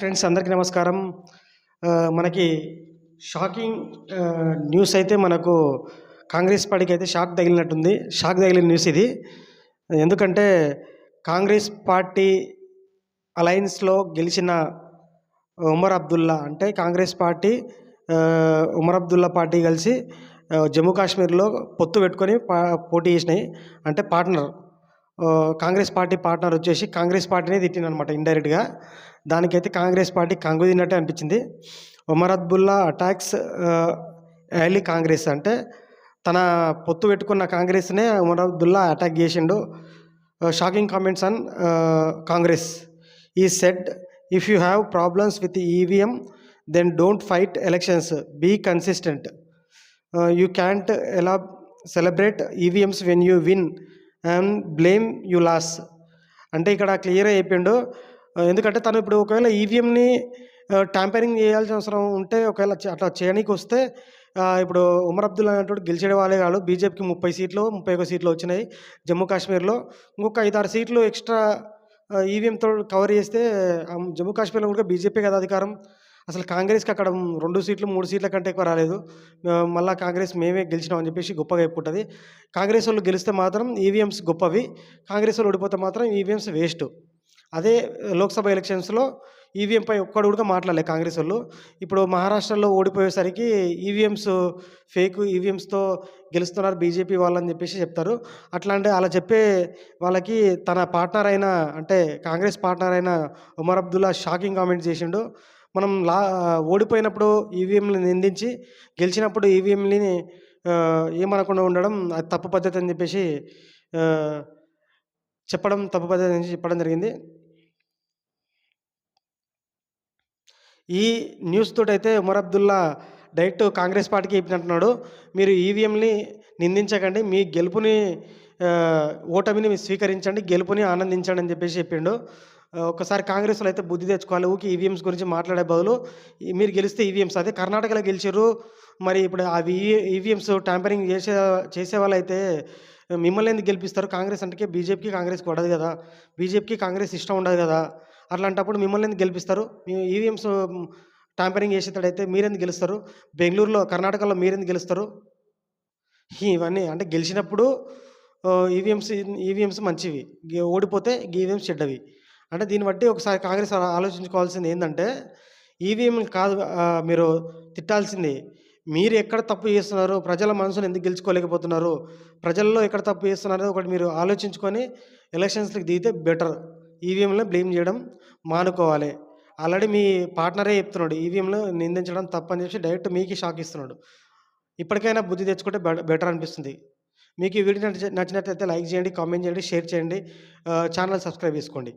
Friends అందరికీ నమస్కారం. మనకి షాకింగ్ న్యూస్ అయితే మనకు కాంగ్రెస్ పార్టీకి అయితే షాక్ తగిలినట్టుంది. షాక్ తగిలిన న్యూస్ ఇది. ఎందుకంటే కాంగ్రెస్ పార్టీ అలయన్స్లో గెలిచిన ఉమర్ అబ్దుల్లా అంటే కాంగ్రెస్ పార్టీ ఉమర్ అబ్దుల్లా పార్టీ కలిసి జమ్మూ కాశ్మీర్లో పొత్తు పెట్టుకొని పా పోటీ చేసినాయి. అంటే పార్ట్నర్ కాంగ్రెస్ పార్టీ పార్ట్నర్ వచ్చేసి కాంగ్రెస్ పార్టీనే తిట్టిందనమాట ఇండైరెక్ట్గా దానికైతే కాంగ్రెస్ పార్టీ కంగు తిన్నట్టే అనిపించింది. ఉమర్ అబ్దుల్లా అటాక్స్ ఎర్లీ కాంగ్రెస్ అంటే తన పొత్తు పెట్టుకున్న కాంగ్రెస్నే ఉమర్ అబ్దుల్లా అటాక్ చేసిండు. Shocking comments on Congress. He said if you have problems with EVM then don't fight elections be consistent you can't ఎలా celebrate EVMs when you win and blame you lose అంటే ఇక్కడ క్లియర్గా చెప్పిండు ఎందుకంటే తను ఇప్పుడు ఒకవేళ ఈవీఎంని ట్యాంపరింగ్ చేయాల్సిన అవసరం ఉంటే ఒకవేళ అట్లా చేయడానికి వస్తే ఇప్పుడు ఉమర్ అబ్దుల్ అనేటువంటి గెలిచే వాళ్ళే కాదు బీజేపీకి ముప్పై సీట్లు ముప్పై ఒక సీట్లు వచ్చినాయి జమ్మూ కాశ్మీర్లో. ఇంకొక ఐదారు సీట్లు ఎక్స్ట్రా ఈవీఎంతో కవర్ చేస్తే జమ్మూ కాశ్మీర్లో కూడా బీజేపీ కదా అధికారం. అసలు కాంగ్రెస్కి అక్కడ రెండు సీట్లు మూడు సీట్ల కంటే ఎక్కువ రాలేదు. మళ్ళీ కాంగ్రెస్ మేమే గెలిచినామని చెప్పేసి గొప్పగా చెప్పుకుంటుంది. కాంగ్రెస్ వాళ్ళు గెలిస్తే మాత్రం ఈవీఎంస్ గొప్పవి. కాంగ్రెస్ వాళ్ళు ఓడిపోతే మాత్రం ఈవీఎంస్ వేస్ట్. అదే లోక్సభ ఎలక్షన్స్లో ఈవీఎంపై ఒక్కడు కూడా మాట్లాడలే కాంగ్రెస్ వాళ్ళు. ఇప్పుడు మహారాష్ట్రలో ఓడిపోయేసరికి ఈవీఎంస్ ఫేక్ ఈవీఎంస్తో గెలుస్తున్నారు బీజేపీ వాళ్ళని చెప్పేసి చెప్తారు. అట్లా అంటే అలా చెప్పే వాళ్ళకి తన పార్ట్నర్ అయిన అంటే కాంగ్రెస్ పార్ట్నర్ అయిన ఉమర్ అబ్దుల్లా షాకింగ్ కామెంట్ చేసిండు. మనం లా ఓడిపోయినప్పుడు ఈవీఎంని నిందించి గెలిచినప్పుడు ఈవీఎంని ఏమనకుండా ఉండడం అది తప్పు పద్ధతి అని చెప్పేసి చెప్పడం తప్పు పద్ధతి అని చెప్పడం జరిగింది. ఈ న్యూస్ తోటైతే అయితే ఉమర్ అబ్దుల్లా డైరెక్ట్ కాంగ్రెస్ పార్టీకి చెప్పినట్టున్నాడు మీరు ఈవీఎంని నిందించకండి మీ గెలుపుని ఓటమిని స్వీకరించండి గెలుపుని ఆనందించండి అని చెప్పేసి చెప్పిండు. ఒకసారి కాంగ్రెస్లో అయితే బుద్ధి తెచ్చుకోవాలి. ఊకి ఈవీఎంస్ గురించి మాట్లాడే బదులు మీరు గెలిస్తే ఈవీఎంస్ అదే కర్ణాటకలో గెలిచారు. మరి ఇప్పుడు అవి ఈవీఎంస్ ట్యాంపరింగ్ చేసే చేసే వాళ్ళైతే మిమ్మల్ని ఎందుకు గెలిపిస్తారు? కాంగ్రెస్ అంటే బీజేపీకి కాంగ్రెస్కి ఉండదు కదా. బీజేపీకి కాంగ్రెస్ ఇష్టం ఉండదు కదా. అట్లాంటప్పుడు మిమ్మల్ని ఎందుకు గెలిపిస్తారు? మీ ఈవీఎంస్ ట్యాంపరింగ్ చేసేటైతే మీరెందుకు గెలుస్తారు? బెంగళూరులో కర్ణాటకలో మీరెందుకు గెలుస్తారు? ఇవన్నీ అంటే గెలిచినప్పుడు ఈవీఎంస్ ఈవీఎంస్ మంచివి. గె- ఓడిపోతే ఈవీఎంస్ చెడ్డవి. అంటే దీన్ని బట్టి ఒకసారి కాంగ్రెస్ ఆలోచించుకోవాల్సింది ఏంటంటే ఈవీఎం కాదు మీరు తిట్టాల్సింది మీరు ఎక్కడ తప్పు చేస్తున్నారు ప్రజల మనసును ఎందుకు గెలుచుకోలేకపోతున్నారు ప్రజల్లో ఎక్కడ తప్పు చేస్తున్నారు ఒకటి మీరు ఆలోచించుకొని ఎలక్షన్స్కి దిగితే బెటర్. ఈవీఎంలో బ్లేమ్ చేయడం మానుకోవాలి. ఆల్రెడీ మీ పార్ట్నరే చెప్తున్నాడు ఈవీఎంలో నిందించడం తప్పని చెప్పి డైరెక్ట్ మీకు షాక్ ఇస్తున్నాడు. ఇప్పటికైనా బుద్ధి తెచ్చుకుంటే బె- బెటర్ అనిపిస్తుంది. మీకు ఈ వీడియో నచ్చినట్లయితే లైక్ చేయండి కామెంట్ చేయండి షేర్ చేయండి ఛానల్ సబ్స్క్రైబ్ చేసుకోండి.